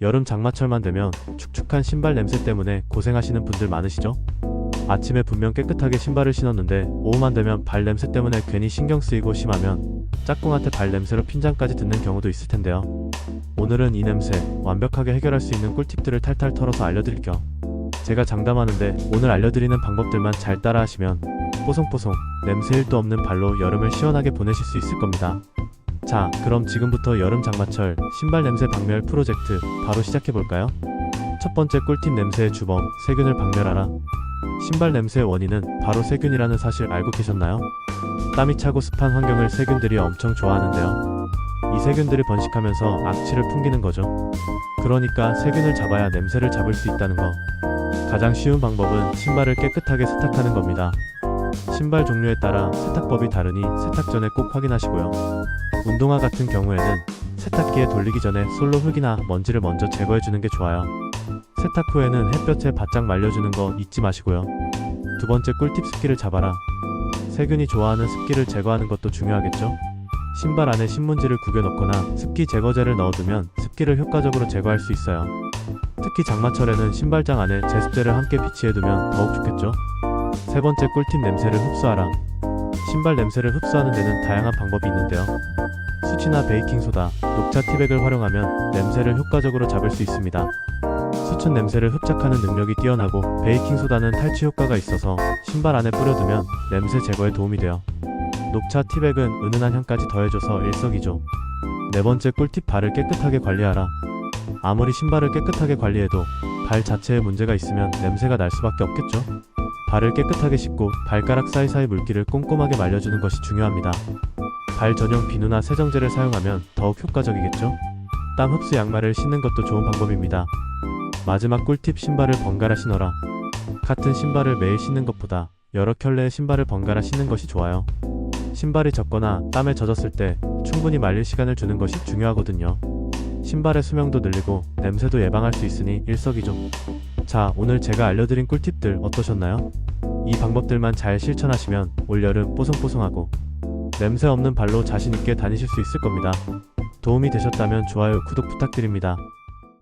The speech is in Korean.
여름 장마철만 되면 축축한 신발 냄새 때문에 고생하시는 분들 많으시죠? 아침에 분명 깨끗하게 신발을 신었는데 오후만 되면 발 냄새 때문에 괜히 신경 쓰이고 심하면 짝꿍한테 발 냄새로 핀잔까지 듣는 경우도 있을 텐데요. 오늘은 이 냄새 완벽하게 해결할 수 있는 꿀팁들을 탈탈 털어서 알려드릴게요. 제가 장담하는데 오늘 알려드리는 방법들만 잘 따라하시면 뽀송뽀송 냄새 1도 없는 발로 여름을 시원하게 보내실 수 있을 겁니다. 자, 그럼 지금부터 여름 장마철 신발 냄새 박멸 프로젝트 바로 시작해 볼까요? 첫 번째 꿀팁 냄새의 주범 세균을 박멸하라. 신발 냄새의 원인은 바로 세균이라는 사실 알고 계셨나요? 땀이 차고 습한 환경을 세균들이 엄청 좋아하는데요. 이 세균들이 번식하면서 악취를 풍기는 거죠. 그러니까 세균을 잡아야 냄새를 잡을 수 있다는 거. 가장 쉬운 방법은 신발을 깨끗하게 세탁하는 겁니다. 신발 종류에 따라 세탁법이 다르니 세탁 전에 꼭 확인하시고요. 운동화 같은 경우에는 세탁기에 돌리기 전에 솔로 흙이나 먼지를 먼저 제거해 주는 게 좋아요. 세탁 후에는 햇볕에 바짝 말려주는 거 잊지 마시고요. 두 번째 꿀팁 습기를 잡아라. 세균이 좋아하는 습기를 제거하는 것도 중요하겠죠? 신발 안에 신문지를 구겨 넣거나 습기 제거제를 넣어두면 습기를 효과적으로 제거할 수 있어요. 특히 장마철에는 신발장 안에 제습제를 함께 비치해두면 더욱 좋겠죠? 세 번째 꿀팁 냄새를 흡수하라. 신발 냄새를 흡수하는 데는 다양한 방법이 있는데요. 수치나 베이킹소다, 녹차 티백을 활용하면 냄새를 효과적으로 잡을 수 있습니다. 수천 냄새를 흡착하는 능력이 뛰어나고 베이킹소다는 탈취 효과가 있어서 신발 안에 뿌려두면 냄새 제거에 도움이 돼요. 녹차 티백은 은은한 향까지 더해줘서 일석이조. 네 번째 꿀팁 발을 깨끗하게 관리하라. 아무리 신발을 깨끗하게 관리해도 발 자체에 문제가 있으면 냄새가 날 수밖에 없겠죠. 발을 깨끗하게 씻고 발가락 사이사이 물기를 꼼꼼하게 말려주는 것이 중요합니다. 발 전용 비누나 세정제를 사용하면 더욱 효과적이겠죠. 땀 흡수 양말을 신는 것도 좋은 방법입니다. 마지막 꿀팁 신발을 번갈아 신어라. 같은 신발을 매일 신는 것보다 여러 켤레의 신발을 번갈아 신는 것이 좋아요. 신발이 젖거나 땀에 젖었을 때 충분히 말릴 시간을 주는 것이 중요하거든요. 신발의 수명도 늘리고 냄새도 예방할 수 있으니 일석이조. 자, 오늘 제가 알려드린 꿀팁들 어떠셨나요? 이 방법들만 잘 실천하시면 올여름 뽀송뽀송하고 냄새 없는 발로 자신있게 다니실 수 있을 겁니다. 도움이 되셨다면 좋아요, 구독 부탁드립니다.